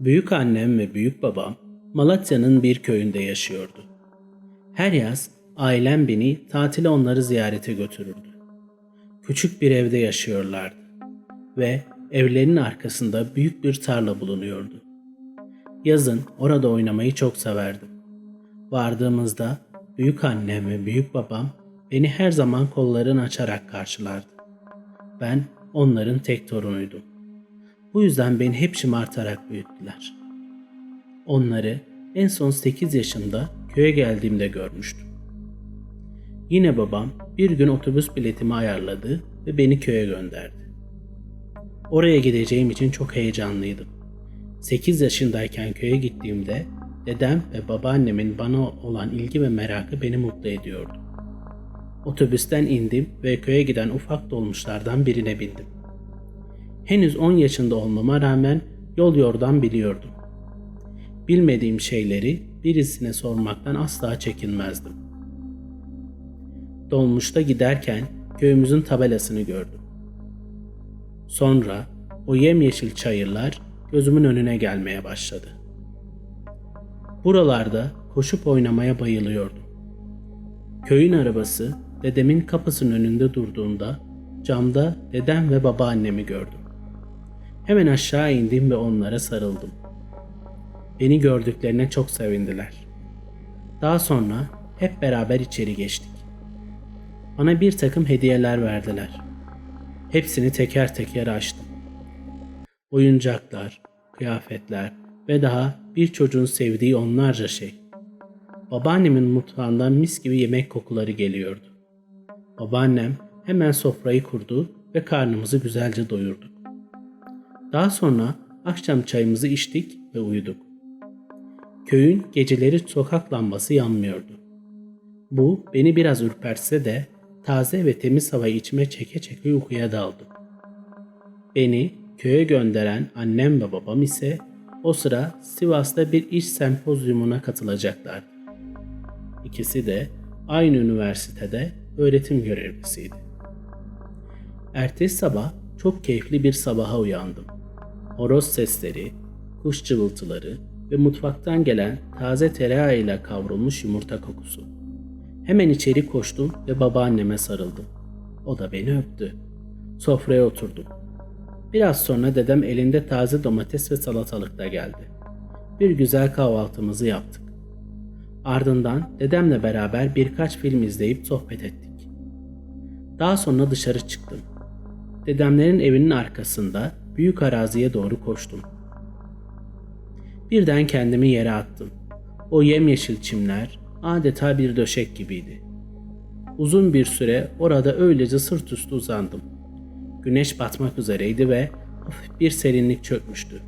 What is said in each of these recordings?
Büyük annem ve büyük babam Malatya'nın bir köyünde yaşıyordu. Her yaz ailem beni tatile onları ziyarete götürürdü. Küçük bir evde yaşıyorlardı ve evlerinin arkasında büyük bir tarla bulunuyordu. Yazın orada oynamayı çok severdim. Vardığımızda büyük annem ve büyük babam beni her zaman kollarını açarak karşılardı. Ben onların tek torunuydum. Bu yüzden beni hep şımartarak büyüttüler. Onları en son 8 yaşında köye geldiğimde görmüştüm. Yine babam bir gün otobüs biletimi ayarladı ve beni köye gönderdi. Oraya gideceğim için çok heyecanlıydım. 8 yaşındayken köye gittiğimde dedem ve babaannemin bana olan ilgi ve merakı beni mutlu ediyordu. Otobüsten indim ve köye giden ufak dolmuşlardan birine bindim. Henüz 10 yaşında olmama rağmen yol yordan biliyordum. Bilmediğim şeyleri birisine sormaktan asla çekinmezdim. Dolmuşta giderken köyümüzün tabelasını gördüm. Sonra o yemyeşil çayırlar gözümün önüne gelmeye başladı. Buralarda koşup oynamaya bayılıyordum. Köyün arabası dedemin kapısının önünde durduğunda camda dedem ve babaannemi gördüm. Hemen aşağı indim ve onlara sarıldım. Beni gördüklerine çok sevindiler. Daha sonra hep beraber içeri geçtik. Bana bir takım hediyeler verdiler. Hepsini teker teker açtım. Oyuncaklar, kıyafetler ve daha bir çocuğun sevdiği onlarca şey. Babaannemin mutfağından mis gibi yemek kokuları geliyordu. Babaannem hemen sofrayı kurdu ve karnımızı güzelce doyurdu. Daha sonra akşam çayımızı içtik ve uyuduk. Köyün geceleri sokak lambası yanmıyordu. Bu beni biraz ürpertse de taze ve temiz havayı içime çeke çeke uykuya daldım. Beni köye gönderen annem ve babam ise o sıra Sivas'ta bir iş sempozyumuna katılacaklardı. İkisi de aynı üniversitede öğretim görevlisiydi. Ertesi sabah çok keyifli bir sabaha uyandım. Horoz sesleri, kuş cıvıltıları ve mutfaktan gelen taze tereyağıyla kavrulmuş yumurta kokusu. Hemen içeri koştum ve babaanneme sarıldım. O da beni öptü. Sofraya oturdum. Biraz sonra dedem elinde taze domates ve salatalık da geldi. Bir güzel kahvaltımızı yaptık. Ardından dedemle beraber birkaç film izleyip sohbet ettik. Daha sonra dışarı çıktım. Dedemlerin evinin arkasında büyük araziye doğru koştum. Birden kendimi yere attım. O yemyeşil çimler adeta bir döşek gibiydi. Uzun bir süre orada öylece sırt üstü uzandım. Güneş batmak üzereydi ve hafif bir serinlik çökmüştü.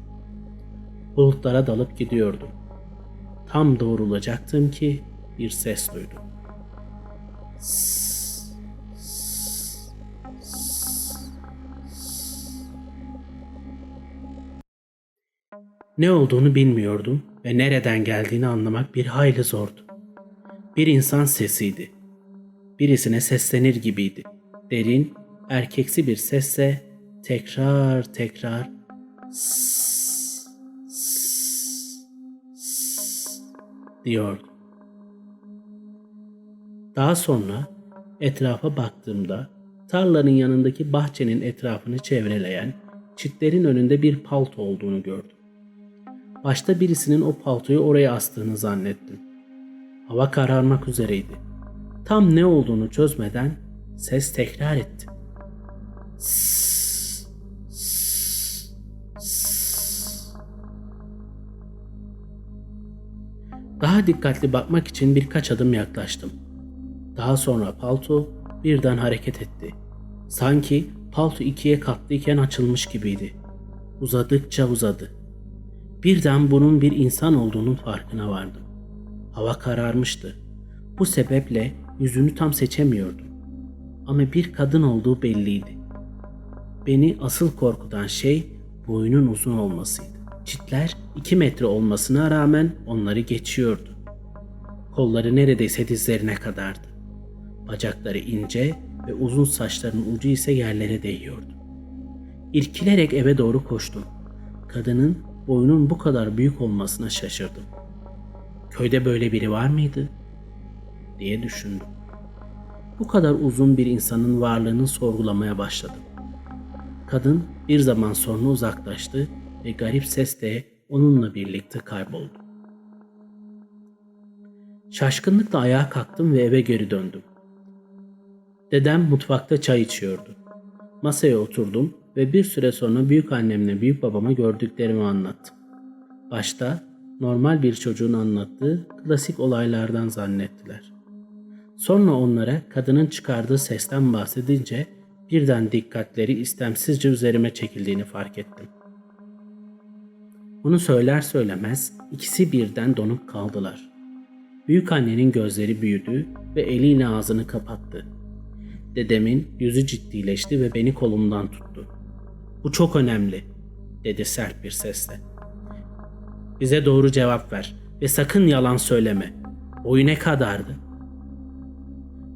Bulutlara dalıp gidiyordum. Tam doğrulacaktım ki bir ses duydum. Ne olduğunu bilmiyordum ve nereden geldiğini anlamak bir hayli zordu. Bir insan sesiydi. Birisine seslenir gibiydi. Derin, erkeksi bir sesle tekrar tekrar "Sss, sss, sss" diyordu. Daha sonra etrafa baktığımda tarlanın yanındaki bahçenin etrafını çevreleyen çitlerin önünde bir palto olduğunu gördüm. Başta birisinin o paltoyu oraya astığını zannettim. Hava kararmak üzereydi. Tam ne olduğunu çözmeden ses tekrar etti. Daha dikkatli bakmak için birkaç adım yaklaştım. Daha sonra palto birden hareket etti. Sanki palto ikiye katlıyken açılmış gibiydi. Uzadıkça uzadı. Birden bunun bir insan olduğunun farkına vardım. Hava kararmıştı. Bu sebeple yüzünü tam seçemiyordum. Ama bir kadın olduğu belliydi. Beni asıl korkutan şey boyunun uzun olmasıydı. Çitler iki metre olmasına rağmen onları geçiyordu. Kolları neredeyse dizlerine kadardı. Bacakları ince ve uzun saçların ucu ise yerlere değiyordu. İrkilerek eve doğru koştum. Kadının boyunun bu kadar büyük olmasına şaşırdım. Köyde böyle biri var mıydı? diye düşündüm. Bu kadar uzun bir insanın varlığını sorgulamaya başladım. Kadın bir zaman sonra uzaklaştı ve garip ses de onunla birlikte kayboldu. Şaşkınlıkla ayağa kalktım ve eve geri döndüm. Dedem mutfakta çay içiyordu. Masaya oturdum ve bir süre sonra büyük annemle büyük babama gördüklerimi anlattım. Başta normal bir çocuğun anlattığı klasik olaylardan zannettiler. Sonra onlara kadının çıkardığı sesten bahsedince birden dikkatleri istemsizce üzerime çekildiğini fark ettim. Bunu söyler söylemez ikisi birden donup kaldılar. Büyük annenin gözleri büyüdü ve eliyle ağzını kapattı. Dedemin yüzü ciddileşti ve beni kolumdan tuttu. Bu çok önemli, dedi sert bir sesle. Bize doğru cevap ver ve sakın yalan söyleme. Boyu ne kadardı?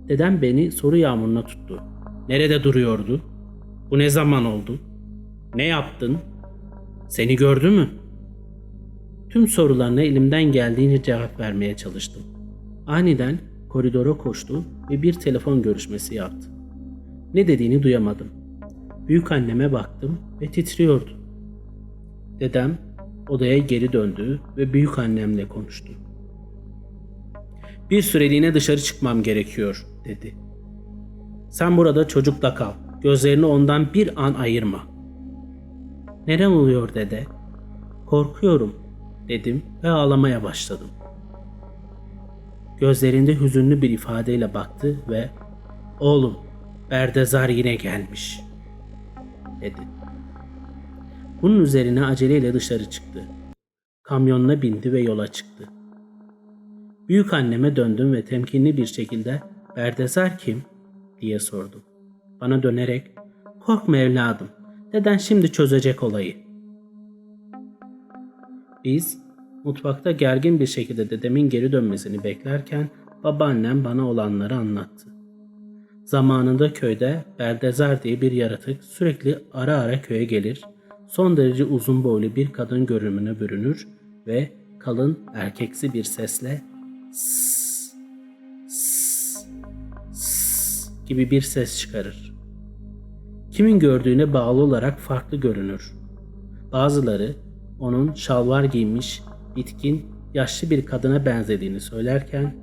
Dedem beni soru yağmuruna tuttu. Nerede duruyordu? Bu ne zaman oldu? Ne yaptın? Seni gördü mü? Tüm sorularına elimden geldiğince cevap vermeye çalıştım. Aniden koridora koştu ve bir telefon görüşmesi yaptı. Ne dediğini duyamadım. Büyük anneme baktım ve titriyordu. Dedem odaya geri döndü ve büyük annemle konuştu. Bir süreliğine dışarı çıkmam gerekiyor dedi. Sen burada çocukla kal. Gözlerini ondan bir an ayırma. Neren oluyor dede? Korkuyorum dedim ve ağlamaya başladım. Gözlerinde hüzünlü bir ifadeyle baktı ve "Oğlum, Berdezar yine gelmiş." Dedi. Bunun üzerine aceleyle dışarı çıktı. Kamyonuna bindi ve yola çıktı. Büyük anneme döndüm ve temkinli bir şekilde Berdezar kim diye sordum. Bana dönerek korkma evladım deden şimdi çözecek olayı. Biz mutfakta gergin bir şekilde dedemin geri dönmesini beklerken babaannem bana olanları anlattı. Zamanında köyde Berdezar diye bir yaratık sürekli ara ara köye gelir, son derece uzun boylu bir kadın görünümüne bürünür ve kalın erkeksi bir sesle "Sss, sss, sss" gibi bir ses çıkarır. Kimin gördüğüne bağlı olarak farklı görünür. Bazıları onun şalvar giymiş, bitkin, yaşlı bir kadına benzediğini söylerken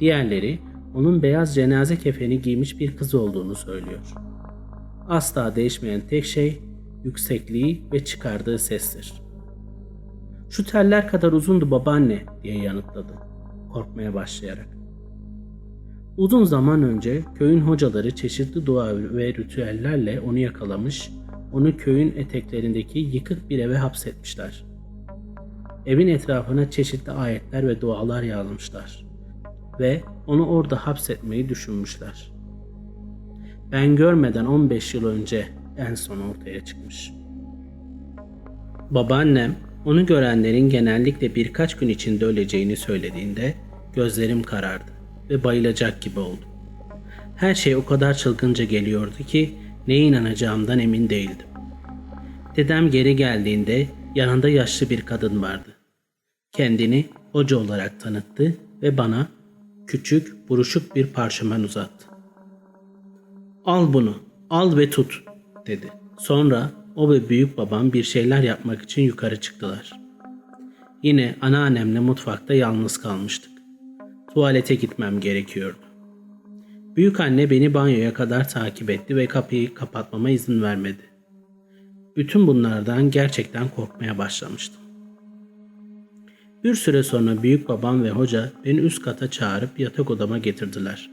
diğerleri onun beyaz cenaze kefeni giymiş bir kız olduğunu söylüyor. Asla değişmeyen tek şey yüksekliği ve çıkardığı sestir. Şu teller kadar uzundu babaanne diye yanıtladı korkmaya başlayarak. Uzun zaman önce köyün hocaları çeşitli dua ve ritüellerle onu yakalamış, onu köyün eteklerindeki yıkık bir eve hapsetmişler. Evin etrafına çeşitli ayetler ve dualar yazmışlar ve onu orada hapsetmeyi düşünmüşler. Ben görmeden 15 yıl önce en son ortaya çıkmış. Babaannem onu görenlerin genellikle birkaç gün içinde öleceğini söylediğinde gözlerim karardı ve bayılacak gibi oldum. Her şey o kadar çılgınca geliyordu ki neye inanacağımdan emin değildim. Dedem geri geldiğinde yanında yaşlı bir kadın vardı. Kendini hoca olarak tanıttı ve bana küçük, buruşuk bir parşömen uzattı. Al bunu, al ve tut, dedi. Sonra o ve büyük babam bir şeyler yapmak için yukarı çıktılar. Yine anneannemle mutfakta yalnız kalmıştık. Tuvalete gitmem gerekiyordu. Büyük anne beni banyoya kadar takip etti ve kapıyı kapatmama izin vermedi. Bütün bunlardan gerçekten korkmaya başlamıştım. Bir süre sonra büyük babam ve hoca beni üst kata çağırıp yatak odama getirdiler.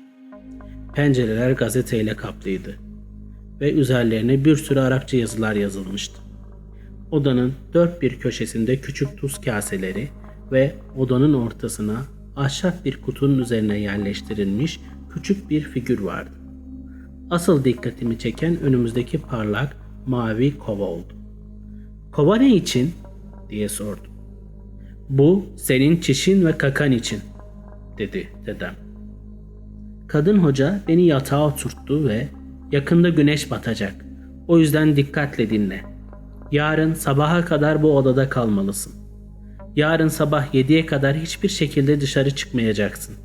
Pencereler gazeteyle kaplıydı ve üzerlerine bir sürü Arapça yazılar yazılmıştı. Odanın dört bir köşesinde küçük tuz kaseleri ve odanın ortasına ahşap bir kutunun üzerine yerleştirilmiş küçük bir figür vardı. Asıl dikkatimi çeken önümüzdeki parlak mavi kova oldu. Kova ne için? diye sordum. Bu senin çişin ve kakan için, dedi dedem. Kadın hoca beni yatağa oturttu ve yakında güneş batacak. O yüzden dikkatle dinle, Yarın sabaha kadar bu odada kalmalısın. Yarın sabah 7'ye kadar hiçbir şekilde dışarı çıkmayacaksın.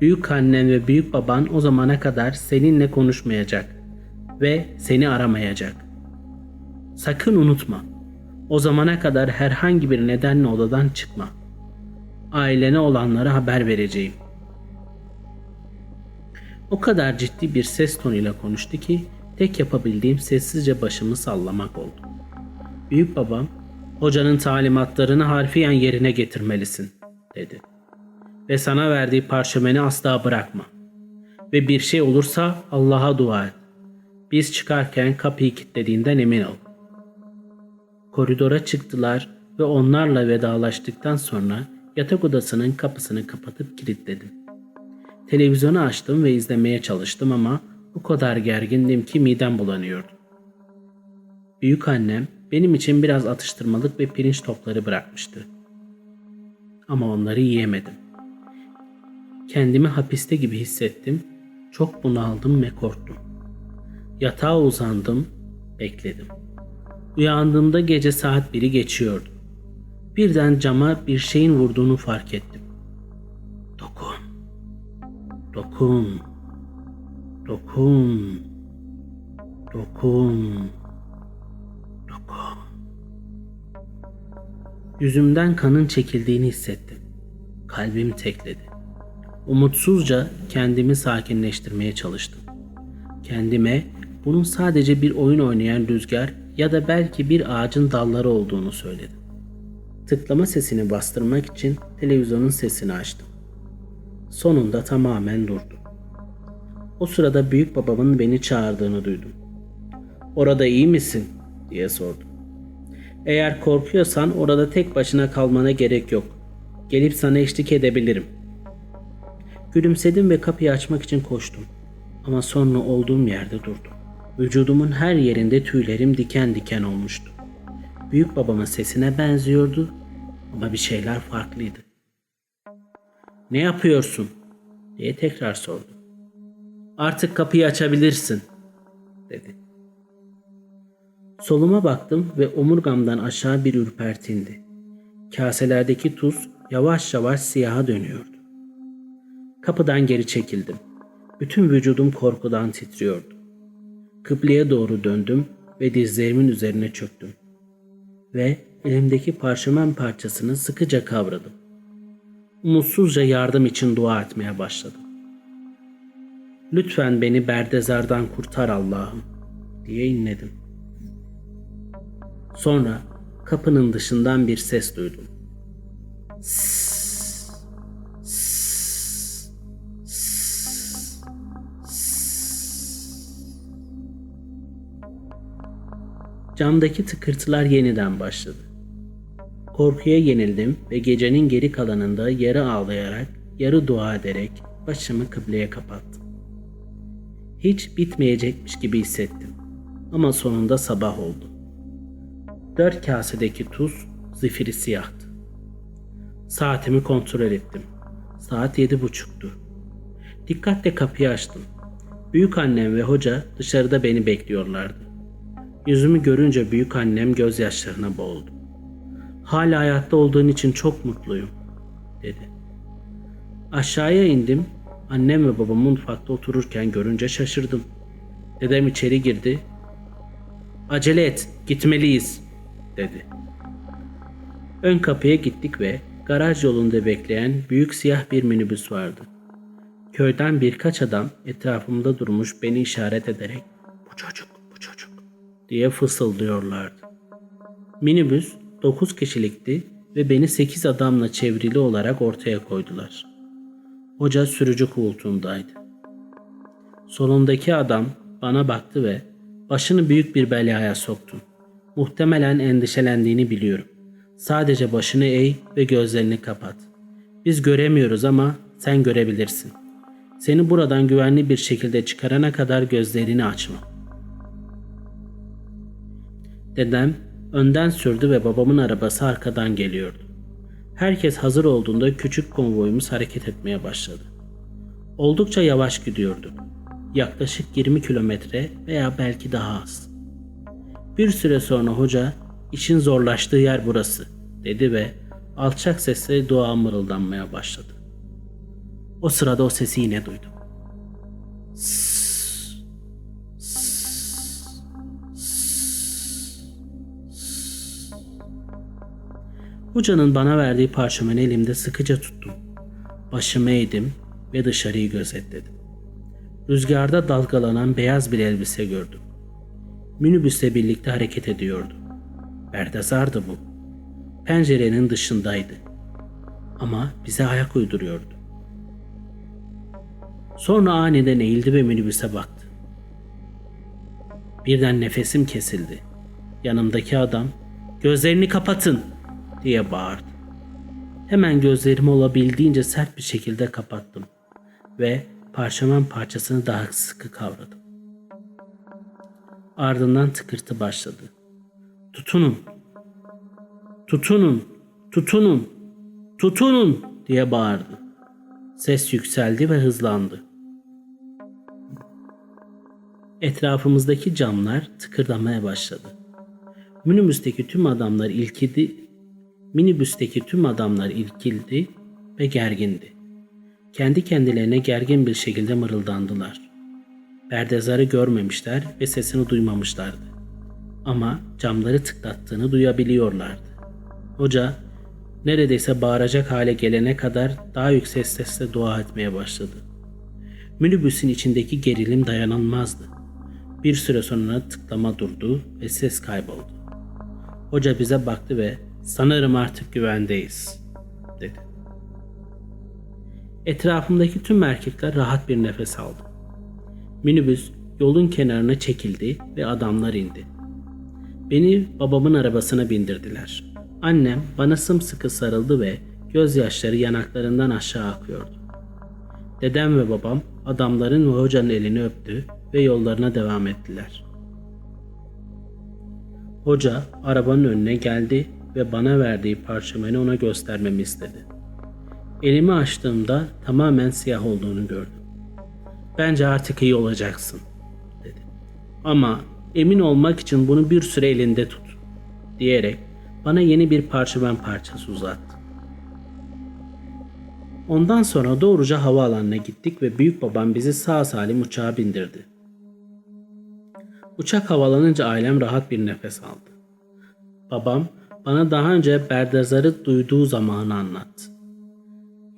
Büyük annen ve büyük baban o zamana kadar seninle konuşmayacak ve seni aramayacak. Sakın unutma. O zamana kadar herhangi bir nedenle odadan çıkma. Ailene olanlara haber vereceğim. O kadar ciddi bir ses tonuyla konuştu ki tek yapabildiğim sessizce başımı sallamak oldu. Büyük babam, hocanın talimatlarını harfiyen yerine getirmelisin, dedi. Ve sana verdiği parşömeni asla bırakma. Ve bir şey olursa Allah'a dua et. Biz çıkarken kapıyı kilitlediğinden emin ol. Koridora çıktılar ve onlarla vedalaştıktan sonra yatak odasının kapısını kapatıp kilitledim. Televizyonu açtım ve izlemeye çalıştım ama o kadar gergindim ki midem bulanıyordu. Büyük annem benim için biraz atıştırmalık ve pirinç topları bırakmıştı. Ama onları yiyemedim. Kendimi hapiste gibi hissettim. Çok bunaldım ve korktum. Yatağa uzandım, bekledim. Uyandığımda gece saat biri geçiyordu. Birden cama bir şeyin vurduğunu fark ettim. Dokun. Dokun. Dokun. Dokun. Dokun. Yüzümden kanın çekildiğini hissettim. Kalbim tekledi. Umutsuzca kendimi sakinleştirmeye çalıştım. Kendime bunun sadece bir oyun oynayan rüzgar ya da belki bir ağacın dalları olduğunu söyledim. Tıklama sesini bastırmak için televizyonun sesini açtım. Sonunda tamamen durdu. O sırada büyük babamın beni çağırdığını duydum. Orada iyi misin? diye sordum. Eğer korkuyorsan orada tek başına kalmana gerek yok. Gelip sana eşlik edebilirim. Gülümsedim ve kapıyı açmak için koştum. Ama sonra olduğum yerde durdum. Vücudumun her yerinde tüylerim diken diken olmuştu. Büyük babamın sesine benziyordu ama bir şeyler farklıydı. Ne yapıyorsun? diye tekrar sordu. Artık kapıyı açabilirsin dedi. Soluma baktım ve omurgamdan aşağı bir ürpertindi. Kaselerdeki tuz yavaş yavaş siyaha dönüyordu. Kapıdan geri çekildim. Bütün vücudum korkudan titriyordu. Kıbleye doğru döndüm ve dizlerimin üzerine çöktüm. Ve elimdeki parşömen parçasını sıkıca kavradım. Umutsuzca yardım için dua etmeye başladım. Lütfen beni berdezardan kurtar Allah'ım diye inledim. Sonra kapının dışından bir ses duydum. Sss, Camdaki tıkırtılar yeniden başladı. Korkuya yenildim ve gecenin geri kalanında yarı ağlayarak, yarı dua ederek başımı kıbleye kapattım. Hiç bitmeyecekmiş gibi hissettim. Ama sonunda sabah oldu. Dört kasedeki tuz zifiri siyahtı. Saatimi kontrol ettim. Saat yedi buçuktu. Dikkatle kapıyı açtım. Büyük annem ve hoca dışarıda beni bekliyorlardı. Yüzümü görünce büyük annem gözyaşlarına boğuldu. Hala hayatta olduğun için çok mutluyum, dedi. Aşağıya indim. Annem ve babam mutfakta otururken görünce şaşırdım. Dedem içeri girdi. Acele et, gitmeliyiz, dedi. Ön kapıya gittik ve garaj yolunda bekleyen büyük siyah bir minibüs vardı. Köyden birkaç adam etrafımda durmuş beni işaret ederek bu çocuk diye fısıldıyorlardı. Minibüs 9 kişilikti ve beni 8 adamla çevrili olarak ortaya koydular. Hoca sürücü koltuğundaydı. Solundaki adam bana baktı ve başını büyük bir belaya soktu. Muhtemelen endişelendiğini biliyorum. Sadece başını eğ ve gözlerini kapat. Biz göremiyoruz ama sen görebilirsin. Seni buradan güvenli bir şekilde çıkarana kadar gözlerini açma. Dedem önden sürdü ve babamın arabası arkadan geliyordu. Herkes hazır olduğunda küçük konvoyumuz hareket etmeye başladı. Oldukça yavaş gidiyorduk. Yaklaşık 20 kilometre veya belki daha az. Bir süre sonra hoca işin zorlaştığı yer burası dedi ve alçak sesle dua mırıldanmaya başladı. O sırada o sesi yine duydum. Hocanın bana verdiği parşömeni elimde sıkıca tuttum. Başımı eğdim ve dışarıyı gözetledim. Rüzgarda dalgalanan beyaz bir elbise gördüm. Minibüsle birlikte hareket ediyordu. Berdazar'dı bu. Pencerenin dışındaydı. Ama bize ayak uyduruyordu. Sonra aniden eğildi ve minibüse baktı. Birden nefesim kesildi. Yanımdaki adam "Gözlerini kapatın." Diye bağırdı. Hemen gözlerimi olabildiğince sert bir şekilde kapattım ve parşömen parçasını daha sıkı kavradım. Ardından tıkırtı başladı. Tutunun. Tutunun. Tutunun. Tutunun diye bağırdı. Ses yükseldi ve hızlandı. Etrafımızdaki camlar tıkırdamaya başladı. Minibüsteki tüm adamlar ilkidi, minibüsteki tüm adamlar ilkildi ve gergindi. Kendi kendilerine gergin bir şekilde mırıldandılar. Berdezar'ı görmemişler ve sesini duymamışlardı. Ama camları tıklattığını duyabiliyorlardı. Hoca neredeyse bağıracak hale gelene kadar daha yüksek sesle dua etmeye başladı. Minibüsün içindeki gerilim dayanılmazdı. Bir süre sonra tıklama durdu ve ses kayboldu. Hoca bize baktı ve sanırım artık güvendeyiz dedi. Etrafımdaki tüm erkekler rahat bir nefes aldı. Minibüs yolun kenarına çekildi ve adamlar indi. Beni babamın arabasına bindirdiler. Annem bana sımsıkı sarıldı ve gözyaşları yanaklarından aşağı akıyordu. Dedem ve babam adamların ve hocanın elini öptü ve yollarına devam ettiler. Hoca arabanın önüne geldi ve bana verdiği parşömeni ona göstermemi istedi. Elimi açtığımda tamamen siyah olduğunu gördüm. Bence artık iyi olacaksın dedi. Ama emin olmak için bunu bir süre elinde tut diyerek bana yeni bir parşömen parçası uzattı. Ondan sonra doğruca havaalanına gittik ve büyük babam bizi sağ salim uçağa bindirdi. Uçak havalanınca ailem rahat bir nefes aldı. Babam bana daha önce Berdazar'ı duyduğu zamanı anlattı.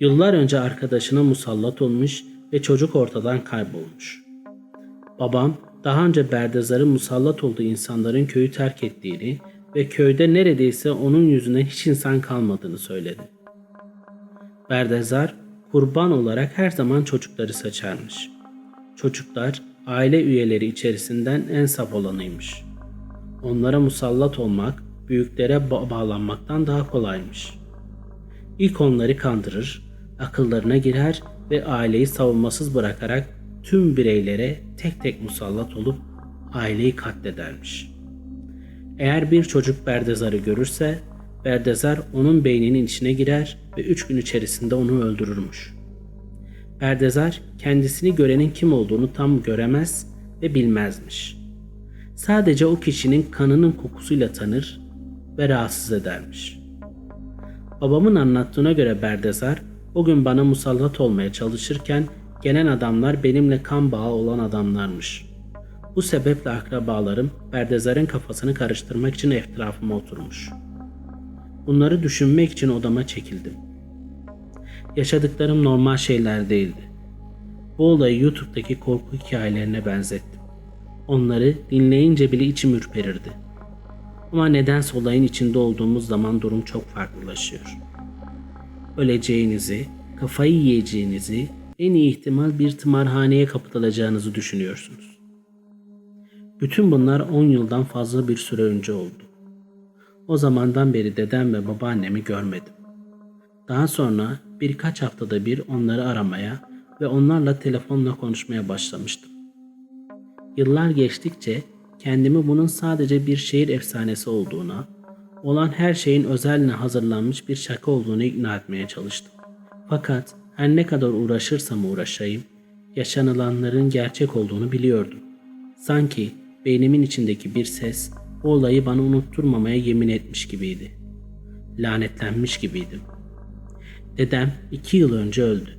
Yıllar önce arkadaşına musallat olmuş ve çocuk ortadan kaybolmuş. Babam daha önce Berdazar'ın musallat olduğu insanların köyü terk ettiğini ve köyde neredeyse onun yüzüne hiç insan kalmadığını söyledi. Berdezar kurban olarak her zaman çocukları seçermiş. Çocuklar aile üyeleri içerisinden en saf olanıymış. Onlara musallat olmak büyüklere ba- bağlanmaktan daha kolaymış. İlk onları kandırır, akıllarına girer ve aileyi savunmasız bırakarak tüm bireylere tek tek musallat olup aileyi katledermiş. Eğer bir çocuk Berdezar'ı görürse Berdezar onun beyninin içine girer ve üç gün içerisinde onu öldürürmüş. Berdezar kendisini görenin kim olduğunu tam göremez ve bilmezmiş. Sadece o kişinin kanının kokusuyla tanır ve rahatsız edermiş. Babamın anlattığına göre Berdezar o gün bana musallat olmaya çalışırken gelen adamlar benimle kan bağı olan adamlarmış. Bu sebeple akrabalarım Berdezar'ın kafasını karıştırmak için etrafıma oturmuş. Bunları düşünmek için odama çekildim. Yaşadıklarım normal şeyler değildi. Bu olayı YouTube'daki korku hikayelerine benzettim. Onları dinleyince bile içim ürperirdi. Ama nedense olayın içinde olduğumuz zaman durum çok farklılaşıyor. Öleceğinizi, kafayı yiyeceğinizi, en iyi ihtimal bir tımarhaneye kapatılacağınızı düşünüyorsunuz. Bütün bunlar 10 yıldan fazla bir süre önce oldu. O zamandan beri dedem ve babaannemi görmedim. Daha sonra birkaç haftada bir onları aramaya ve onlarla telefonla konuşmaya başlamıştım. Yıllar geçtikçe kendimi bunun sadece bir şehir efsanesi olduğuna, olan her şeyin özeline hazırlanmış bir şaka olduğunu ikna etmeye çalıştım. Fakat her ne kadar uğraşırsam uğraşayım, yaşanılanların gerçek olduğunu biliyordum. Sanki beynimin içindeki bir ses o olayı bana unutturmamaya yemin etmiş gibiydi. Lanetlenmiş gibiydim. Dedem iki yıl önce öldü.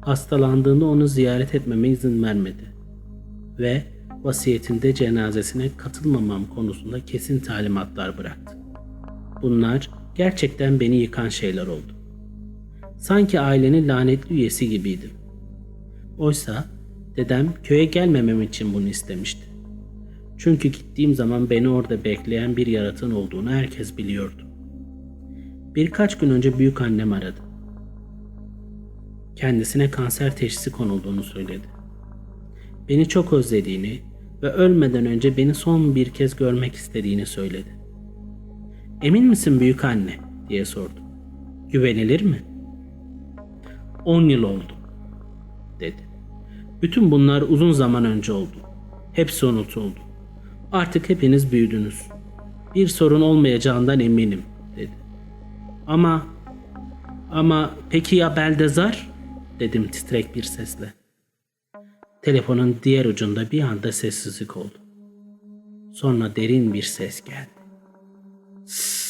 Hastalandığında onu ziyaret etmeme izin vermedi. Ve vasiyetinde cenazesine katılmamam konusunda kesin talimatlar bıraktı. Bunlar gerçekten beni yıkan şeyler oldu. Sanki ailenin lanetli üyesi gibiydim. Oysa dedem köye gelmemem için bunu istemişti. Çünkü gittiğim zaman beni orada bekleyen bir yaratığın olduğunu herkes biliyordu. Birkaç gün önce büyük annem aradı. Kendisine kanser teşhisi konulduğunu söyledi. Beni çok özlediğini ve ölmeden önce beni son bir kez görmek istediğini söyledi. Emin misin büyük anne diye sordu. Güvenilir mi? 10 yıl oldu dedi. Bütün bunlar uzun zaman önce oldu. Hepsi unutuldu. Artık hepiniz büyüdünüz. Bir sorun olmayacağından eminim dedi. Ama ama peki ya Beldezar? dedim titrek bir sesle. Telefonun diğer ucunda bir anda sessizlik oldu. Sonra derin bir ses geldi. Sss.